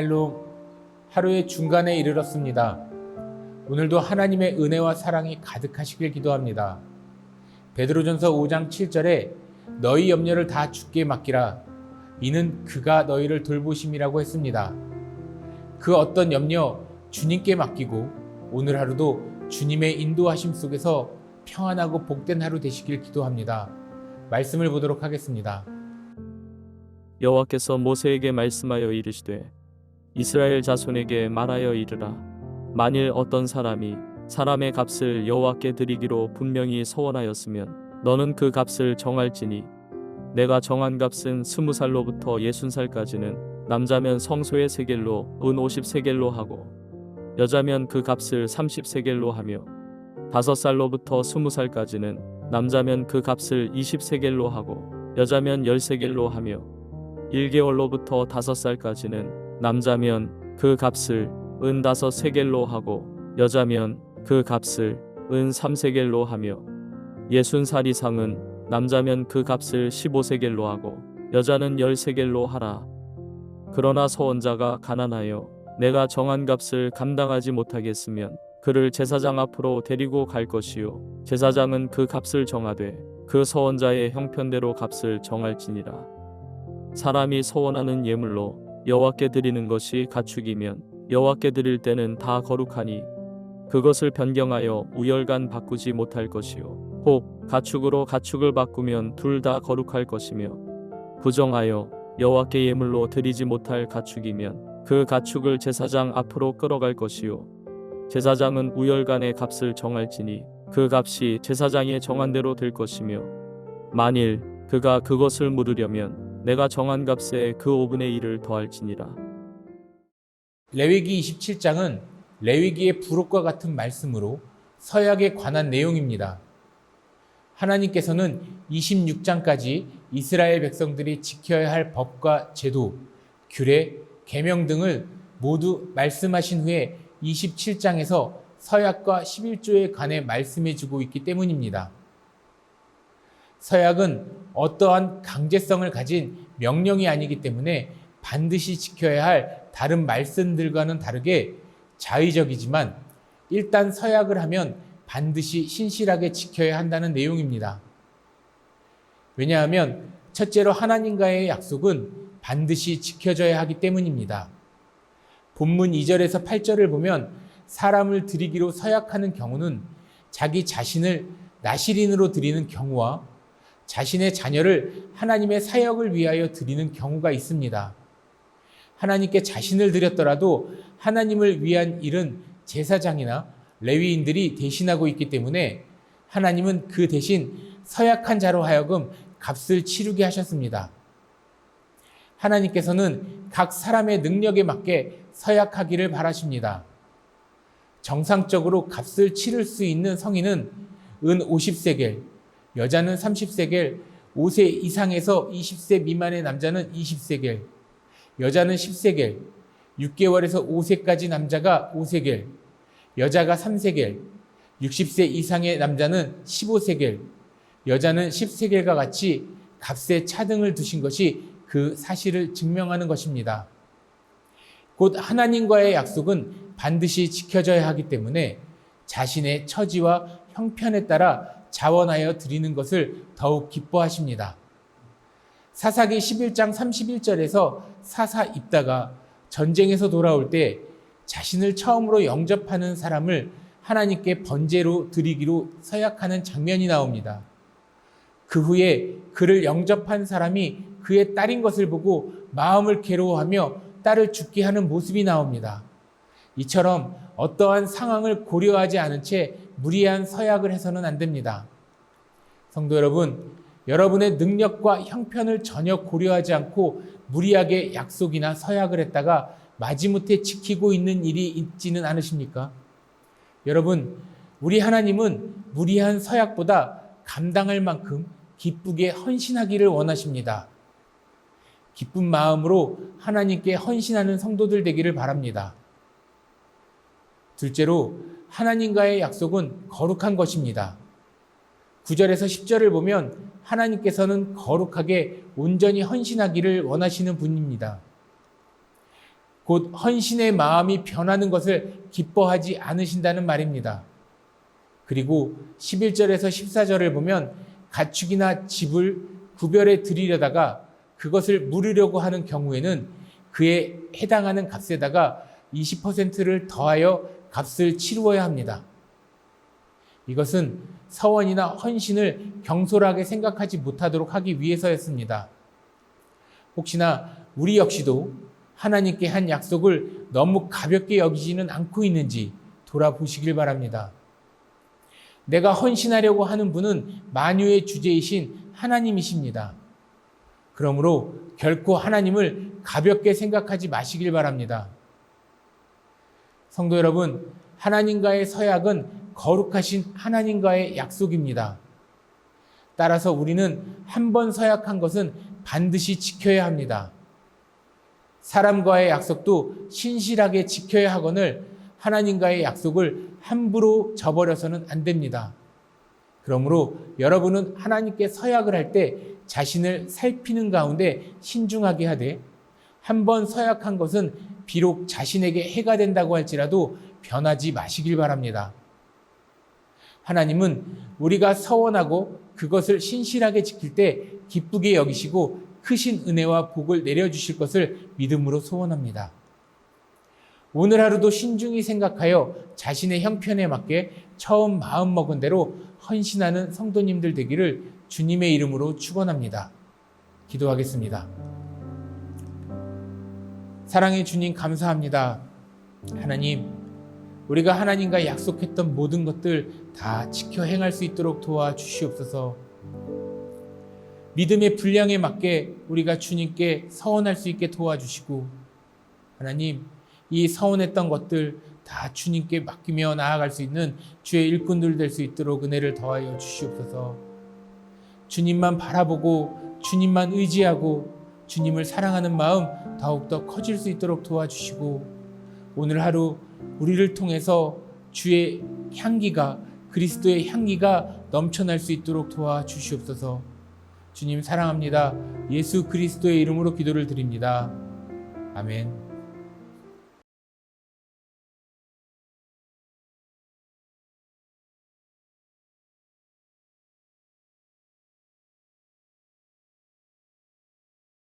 샬롬 하루의 중간에 이르렀습니다. 오늘도 하나님의 은혜와 사랑이 가득하시길 기도합니다. 베드로전서 5장 7절에 너희 염려를 다 주께 맡기라 이는 그가 너희를 돌보심이라고 했습니다. 그 어떤 염려 주님께 맡기고 오늘 하루도 주님의 인도하심 속에서 평안하고 복된 하루 되시길 기도합니다. 말씀을 보도록 하겠습니다. 여호와께서 모세에게 말씀하여 이르시되 이스라엘 자손에게 말하여 이르라. 만일 어떤 사람이 사람의 값을 여호와께 드리기로 분명히 서원하였으면 너는 그 값을 정할지니 내가 정한 값은 스무 살로부터 예순 살까지는 남자면 성소의 세겔로 은 오십 세겔로 하고 여자면 그 값을 삼십 세겔로 하며 다섯 살로부터 스무 살까지는 남자면 그 값을 이십 세겔로 하고 여자면 열 세겔로 하며 1개월로부터 다섯 살까지는 남자면 그 값을 은 다섯 세겔로 하고 여자면 그 값을 은 삼세겔로 하며 예순 살 이상은 남자면 그 값을 15세겔로 하고 여자는 10세겔로 하라. 그러나 서원자가 가난하여 내가 정한 값을 감당하지 못하겠으면 그를 제사장 앞으로 데리고 갈 것이요 제사장은 그 값을 정하되 그 서원자의 형편대로 값을 정할지니라. 사람이 서원하는 예물로 여호와께 드리는 것이 가축이면 여호와께 드릴 때는 다 거룩하니 그것을 변경하여 우열간 바꾸지 못할 것이요. 혹 가축으로 가축을 바꾸면 둘 다 거룩할 것이며 부정하여 여호와께 예물로 드리지 못할 가축이면 그 가축을 제사장 앞으로 끌어갈 것이요. 제사장은 우열간의 값을 정할지니 그 값이 제사장의 정한 대로 될 것이며 만일 그가 그것을 물으려면 내가 정한 값에 그 5분의 1을 더할지니라 레위기 27장은 레위기의 부록과 같은 말씀으로 서약에 관한 내용입니다. 하나님께서는 26장까지 이스라엘 백성들이 지켜야 할 법과 제도, 규례, 계명 등을 모두 말씀하신 후에 27장에서 서약과 11조에 관해 말씀해 주고 있기 때문입니다. 서약은 어떠한 강제성을 가진 명령이 아니기 때문에 반드시 지켜야 할 다른 말씀들과는 다르게 자의적이지만 일단 서약을 하면 반드시 신실하게 지켜야 한다는 내용입니다. 왜냐하면 첫째로 하나님과의 약속은 반드시 지켜져야 하기 때문입니다. 본문 2절에서 8절을 보면 사람을 드리기로 서약하는 경우는 자기 자신을 나시린으로 드리는 경우와 자신의 자녀를 하나님의 사역을 위하여 드리는 경우가 있습니다. 하나님께 자신을 드렸더라도 하나님을 위한 일은 제사장이나 레위인들이 대신하고 있기 때문에 하나님은 그 대신 서약한 자로 하여금 값을 치르게 하셨습니다. 하나님께서는 각 사람의 능력에 맞게 서약하기를 바라십니다. 정상적으로 값을 치를 수 있는 성인은 은 50세겔, 여자는 30세겔, 5세 이상에서 20세 미만의 남자는 20세겔, 여자는 10세겔, 6개월에서 5세까지 남자가 5세겔, 여자가 3세겔, 60세 이상의 남자는 15세겔, 여자는 10세겔과 같이 값에 차등을 두신 것이 그 사실을 증명하는 것입니다. 곧 하나님과의 약속은 반드시 지켜져야 하기 때문에 자신의 처지와 형편에 따라 자원하여 드리는 것을 더욱 기뻐하십니다. 사사기 11장 31절에서 사사 입다가 전쟁에서 돌아올 때 자신을 처음으로 영접하는 사람을 하나님께 번제로 드리기로 서약하는 장면이 나옵니다. 그 후에 그를 영접한 사람이 그의 딸인 것을 보고 마음을 괴로워하며 딸을 죽게 하는 모습이 나옵니다. 이처럼 어떠한 상황을 고려하지 않은 채 무리한 서약을 해서는 안 됩니다. 성도 여러분, 여러분의 능력과 형편을 전혀 고려하지 않고 무리하게 약속이나 서약을 했다가 마지못해 지키고 있는 일이 있지는 않으십니까? 여러분, 우리 하나님은 무리한 서약보다 감당할 만큼 기쁘게 헌신하기를 원하십니다. 기쁜 마음으로 하나님께 헌신하는 성도들 되기를 바랍니다. 둘째로 하나님과의 약속은 거룩한 것입니다. 9절에서 10절을 보면 하나님께서는 거룩하게 온전히 헌신하기를 원하시는 분입니다. 곧 헌신의 마음이 변하는 것을 기뻐하지 않으신다는 말입니다. 그리고 11절에서 14절을 보면 가축이나 집을 구별해 드리려다가 그것을 물으려고 하는 경우에는 그에 해당하는 값에다가 20%를 더하여 값을 치루어야 합니다. 이것은 서원이나 헌신을 경솔하게 생각하지 못하도록 하기 위해서였습니다. 혹시나 우리 역시도 하나님께 한 약속을 너무 가볍게 여기지는 않고 있는지 돌아보시길 바랍니다. 내가 헌신하려고 하는 분은 만유의 주제이신 하나님이십니다. 그러므로 결코 하나님을 가볍게 생각하지 마시길 바랍니다. 성도 여러분, 하나님과의 서약은 거룩하신 하나님과의 약속입니다. 따라서 우리는 한 번 서약한 것은 반드시 지켜야 합니다. 사람과의 약속도 신실하게 지켜야 하거늘 하나님과의 약속을 함부로 저버려서는 안 됩니다. 그러므로 여러분은 하나님께 서약을 할 때 자신을 살피는 가운데 신중하게 하되 한 번 서약한 것은 비록 자신에게 해가 된다고 할지라도 변하지 마시길 바랍니다. 하나님은 우리가 서원하고 그것을 신실하게 지킬 때 기쁘게 여기시고 크신 은혜와 복을 내려주실 것을 믿음으로 소원합니다. 오늘 하루도 신중히 생각하여 자신의 형편에 맞게 처음 마음 먹은 대로 헌신하는 성도님들 되기를 주님의 이름으로 축원합니다. 기도하겠습니다. 사랑의 주님 감사합니다. 하나님, 우리가 하나님과 약속했던 모든 것들 다 지켜 행할 수 있도록 도와주시옵소서. 믿음의 분량에 맞게 우리가 주님께 서원할 수 있게 도와주시고 하나님 이 서원했던 것들 다 주님께 맡기며 나아갈 수 있는 주의 일꾼들 될 수 있도록 은혜를 더하여 주시옵소서. 주님만 바라보고 주님만 의지하고 주님을 사랑하는 마음 더욱더 커질 수 있도록 도와주시고 오늘 하루 우리를 통해서 주의 향기가 그리스도의 향기가 넘쳐날 수 있도록 도와주시옵소서. 주님 사랑합니다. 예수 그리스도의 이름으로 기도를 드립니다. 아멘.